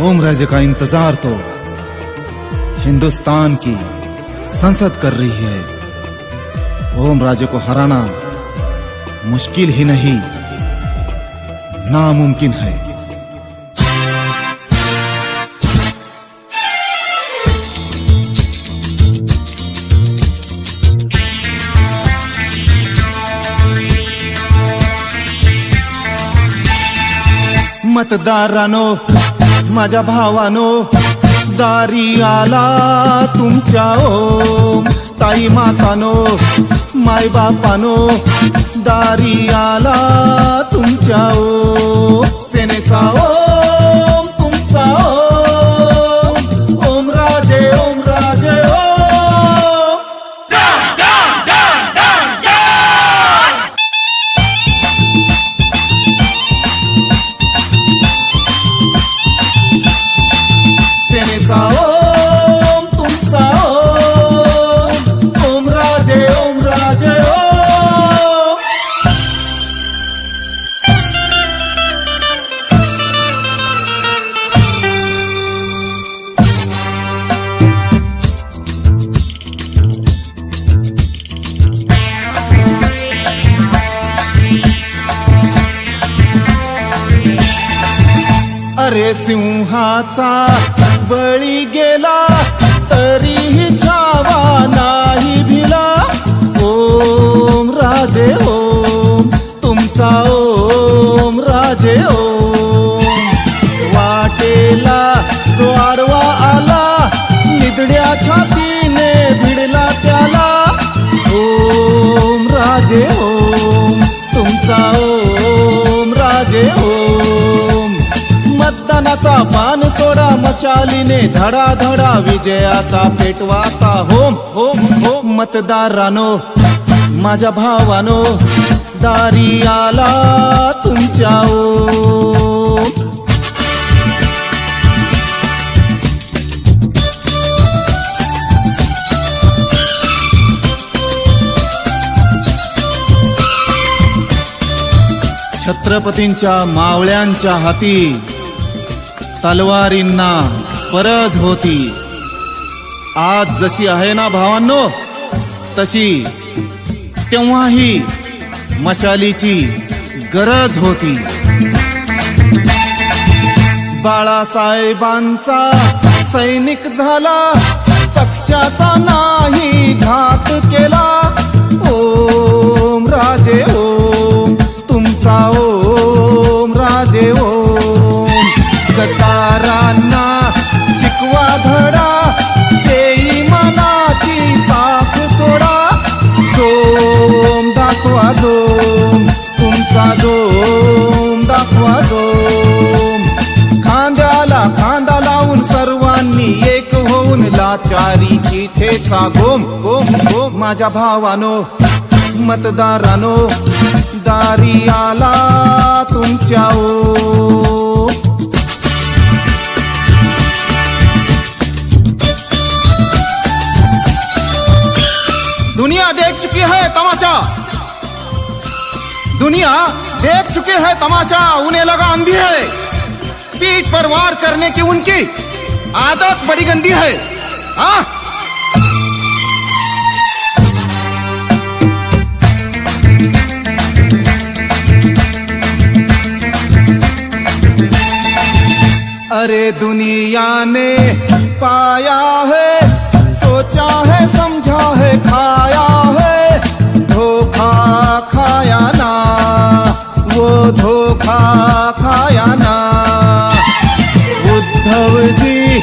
ओम राजे का इंतज़ार तो हिंदुस्तान की संसद कर रही है। ओम राजे को हराना मुश्किल ही नहीं, नामुमकिन है। मतदारानो माझ्या भावानो दारी आला तुमच्या ओम ताई मातानो माय बापानो दारी आला तुमच्या ओ. रे सिंहाचा बळी गेला तरीही छावा नाही भिला. ओम राजे ओम तुमचा ओम राजे ओम. वाटेला जो आडवा आला निदड्या छातीने भिडला त्याला. ओम राजे ओम विजयाचा पान सोडा मशालीने धडा धडा विजयाचा पेटवाता होम होम होम मतदारानो माझ्या भावानो दारी आला तुमच्या ओ छत्रपतींच्या मावळ्यांच्या हाती तलवारींना परज होती. आज जशी आहे ना भावांनो तशी तेव्हाही मशालीची गरज होती. बाळासाहेबांचा सैनिक झाला पक्षाचा नाही. गटारांना शिकवा धडा देई मनाची साथ सोडा. जोम दाखवा जोम तुमचा जोम दाखवा जोम. खांद्याला खांदा लावून सर्वांनी एक होऊन लाचारी ठेचा. गोम गोम गोम माझ्या भावानो मतदारानो दारी आला तुमच्या ओ. दुनिया देख चुके हैं तमाशा, उन्हें लगा अंधी है। पीठ पर वार करने की उनकी आदत बड़ी गंदी है। हाँ? अरे दुनिया ने पाया है, सोचा है, समझा है, खाया है, धोखा धोखा खाया ना। उद्धव जी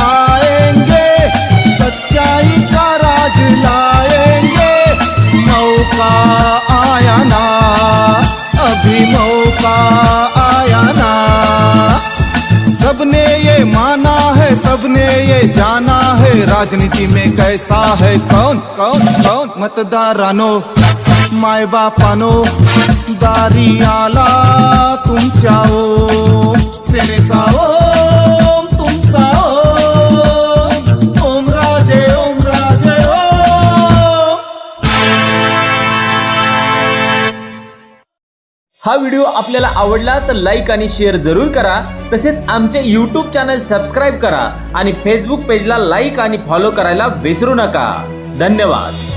आएँगे, सच्चाई का राज लाएँगे। मौका आया ना, अभी मौका आया ना। सबने ये माना है, सबने ये जाना है। राजनीति में कैसा है, कौन कौन कौन? मतदारानो माय बापानो दारी आला तुमच्या ओ सेनेचा ओम तुमचा ओम राजे ओम राजे हा व्हिडिओ आपल्याला आवडला तर लाईक आणि शेअर जरूर करा. तसेच आमचे यूट्यूब चॅनल सबस्क्राईब करा आणि फेसबुक पेजला लाईक आणि फॉलो करायला विसरू नका. धन्यवाद.